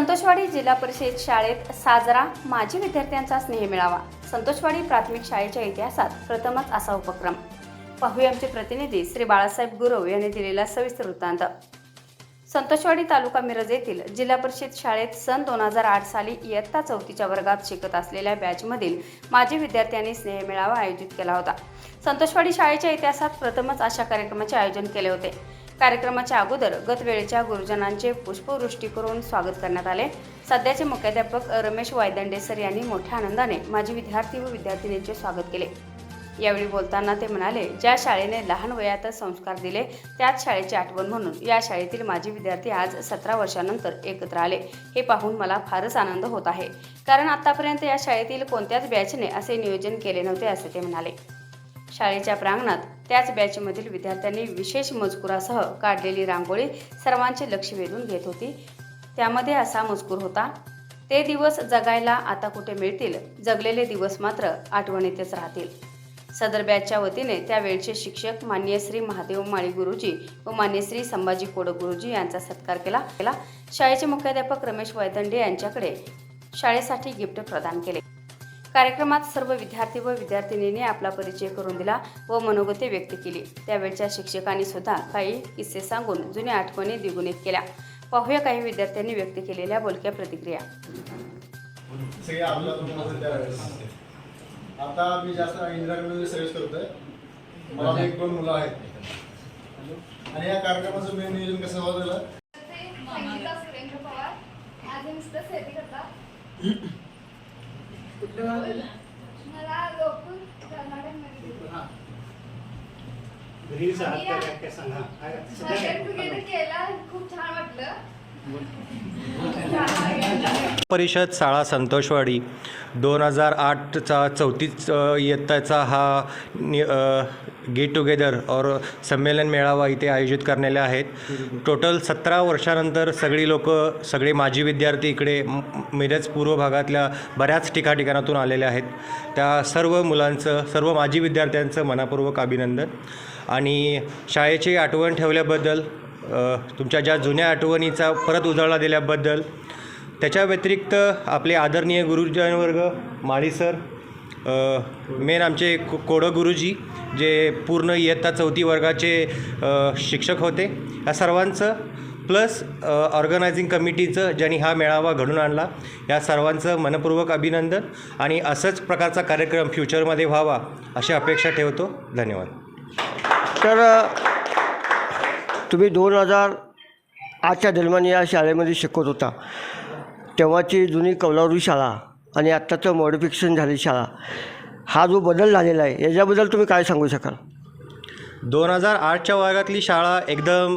संतोषवाडी जिल्हा परिषद शाळेत साजरा माजी विद्यार्थ्यांचा स्नेह मिळावा. संतोषवाडी प्राथमिक शाळेच्या इतिहासात प्रथमच असा उपक्रम. पाहूया आमचे प्रतिनिधी श्री बाळासाहेब गुरव यांनी दिलेला सविस्तर वृत्तांत. संतोषवाडी तालुका मिरज येथील जिल्हा परिषद शाळेत सन दोन हजार आठ साली इयत्ता चौथीच्या वर्गात शिकत असलेल्या बॅचमधील माजी विद्यार्थ्यांनी स्नेह मेळावा आयोजित केला होता. संतोषवाडी शाळेच्या इतिहासात प्रथमच अशा कार्यक्रमाचे आयोजन केले होते. कार्यक्रमाच्या अगोदर गतवेळेच्या गुरुजनांचे पुष्पवृष्टी करून स्वागत करण्यात आले. सध्याचे मुख्याध्यापक रमेश वायदंडे सर यांनी मोठ्या आनंदाने माजी विद्यार्थी व विद्यार्थिनींचे स्वागत केले. यावेळी बोलताना ते म्हणाले ज्या शाळेने लहान वयातच संस्कार दिले त्याच शाळेची आठवण म्हणून या शाळेतील माजी विद्यार्थी आज सतरा वर्षानंतर एकत्र आले. हे पाहून मला फारच आनंद होत आहे. कारण आतापर्यंत या शाळेतील कोणत्याच बॅचने असे नियोजन केले नव्हते असे ते म्हणाले. शाळेच्या प्रांगणात त्याच बॅचमधील विद्यार्थ्यांनी विशेष मजकुरासह काढलेली रांगोळी सर्वांचे लक्ष वेधून घेत होती. त्यामध्ये असा मजकूर होता ते दिवस जगायला आता कुठे मिळतील? जगलेले दिवस मात्र आठवणीतच राहतील. सदर बॅचच्या वतीने त्यावेळचे शिक्षक मान्य श्री महादेव माळी गुरुजी व मान्य श्री संभाजी कोड गुरुजी यांचा सत्कार केला. केला शाळेचे मुख्याध्यापक रमेश वैदंडे यांच्याकडे शाळेसाठी गिफ्ट प्रदान केले. कार्यक्रमात सर्व विद्यार्थी व विद्यार्थिनींनी आपला परिचय करून दिला व मनोगते व्यक्त केली. त्यावेळच्या शिक्षकांनी सुद्धा काही किस्से सांगून जुन्या आठवणी द्विगुणित केल्या. पाहूया काही विद्यार्थ्यांनी व्यक्त केलेल्या बोलक्या प्रतिक्रिया. आता मी जास्त इंदिराकडे सर्व्हिस करतोय. मला एक दोन मुलं आहेत. आणि या कार्यक्रमाचं मेन नियोजन कसं झालं मला लोकल कर्नाटकमध्ये घरी का काय काय सांगा? सध्या खूप छान वाटलं. परिषद शाळा संतोषवाडी. दोन हजार आठचा चौथीच इयत्ताचा हा नि गेट टुगेदर और संमेलन मेळावा इथे आयोजित करलेले आहेत. टोटल सतरा वर्षानंतर सगळी लोक सगळे माजी विद्यार्थी इकडे मिरज पूर्व भागातल्या बऱ्याच ठिका ठिकाणातून आलेले आहेत. त्या सर्व मुलांचं सर्व माजी विद्यार्थ्यांचं मनापूर्वक अभिनंदन. आणि शाळेची आठवण ठेवल्याबद्दल तुमच्या ज्या जुन्या आठवणीचा परत उजाळा दिल्याबद्दल त्याच्या व्यतिरिक्त आपले आदरणीय गुरुजनवर्ग माळी सर मेन आमचे को कोडं गुरुजी जे पूर्ण इयत्ता चौथी वर्गाचे शिक्षक होते या सर्वांचं प्लस ऑर्गनायझिंग कमिटीचं ज्यांनी हा मेळावा घडून आणला या सर्वांचं मनपूर्वक अभिनंदन आणि असंच प्रकारचा कार्यक्रम फ्युचरमध्ये व्हावा अशी अपेक्षा ठेवतो. धन्यवाद. तर तुम्ही दोन हजार आठच्या दरम्यान या शाळेमध्ये शिकवत होता. तेव्हाची जुनी कौलारू शाळा आणि आत्ताचं मॉडिफिकेशन झाली शाळा हा जो बदल झालेला आहे याच्याबद्दल तुम्ही काय सांगू शकाल? दोन हजार आठच्या वर्गातली शाळा एकदम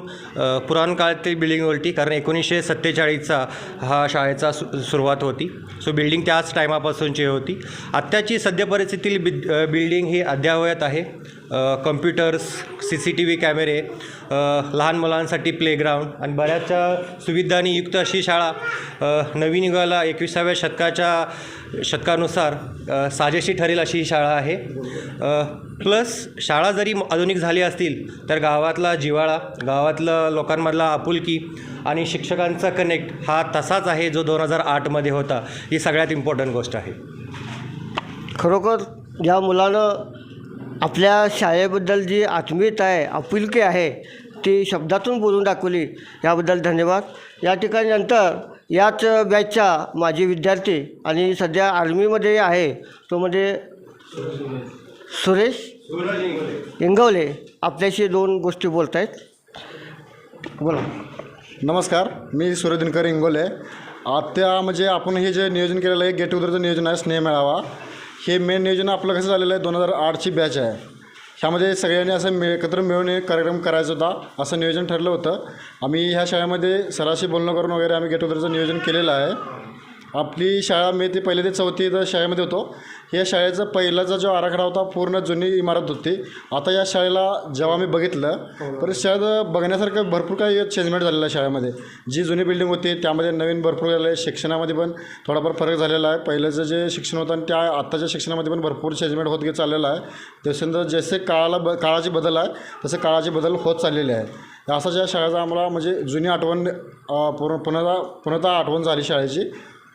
पुराण काळातील बिल्डिंग होती कारण एकोणीसशे सत्तेचाळीसचा हा शाळेचा सु सुरुवात होती. सो बिल्डिंग त्याच टायमापासूनची होती. आत्ताची सद्य परिस्थितीतील बि बिल्डिंग ही अद्ययावत आहे. Computers C C T V कॅमेरे लहान मुलांसाठी प्लेग्राऊंड आणि बऱ्याचशा सुविधांनी युक्त अशी शाळा नवीन युगाला एकविसाव्या शतकाच्या शतकानुसार साजेशी ठरेल अशी ही शाळा आहे. प्लस शाळा जरी आधुनिक झाली असतील तर गावातला जिवाळा गावातलं लोकांमधला आपुलकी आणि शिक्षकांचा कनेक्ट हा तसाच आहे जो दोन हजार आठमध्ये होता. ही सगळ्यात इम्पॉर्टंट गोष्ट आहे. खरोखर या मुलानं आपल्या शाळेबद्दल जी आत्मीयता आहे आपुलकी आहे ती शब्दातून बोलून दाखवली. याबद्दल धन्यवाद. या ठिकाणी नंतर याच बॅचचा माजी विद्यार्थी आणि सध्या आर्मीमध्ये आहे तो म्हणजे सुरेश इंगवले. आपल्याशी दोन गोष्टी बोलत आहेत बोला. नमस्कार मी सूर्यदिनकर इंगोले आत्या म्हणजे आपण हे जे नियोजन केलेलं आहे गेट टुगेदरचं नियोजन आहे स्नेह मेळावा. हे मेन नियोजन आपलं कसं झालेलं आहे? दोन हजार आठची बॅच आहे. ह्यामध्ये सगळ्यांनी असं मिळ एकत्र मिळून एक कार्यक्रम करायचा होता. असं नियोजन ठरलं होतं. आम्ही ह्या शाळेमध्ये सराशी बोलणं करून वगैरे आम्ही गेट टुगेदरचं नियोजन केलेलं आहे. आपली शाळा मी ते पहिले ते चौथी शाळेमध्ये होतो. या शाळेचा पहिलाचा जो आराखडा होता पूर्ण जुनी इमारत होती. आता या शाळेला जेव्हा मी बघितलं तर शाळेत बघण्यासारखं भरपूर काही चेंजमेंट झालेलं आहे शाळेमध्ये. जी जुनी बिल्डिंग होती त्यामध्ये नवीन भरपूर झालं आहे. शिक्षणामध्ये पण थोडाफार फरक झालेला आहे. पहिल्याचं जे शिक्षण होतं आणि त्या आत्ताच्या शिक्षणामध्ये पण भरपूर चेंजमेंट होत गेत चाललेलं आहे. त्याच्यानंतर जसे काळाला ब काळाचे बदल आहे तसे काळाचे बदल होत चाललेले आहे. असाच या शाळेचा आम्हाला म्हणजे जुनी आठवण पूर्ण पुन्हा पुन्हा आठवण झाली शाळेची.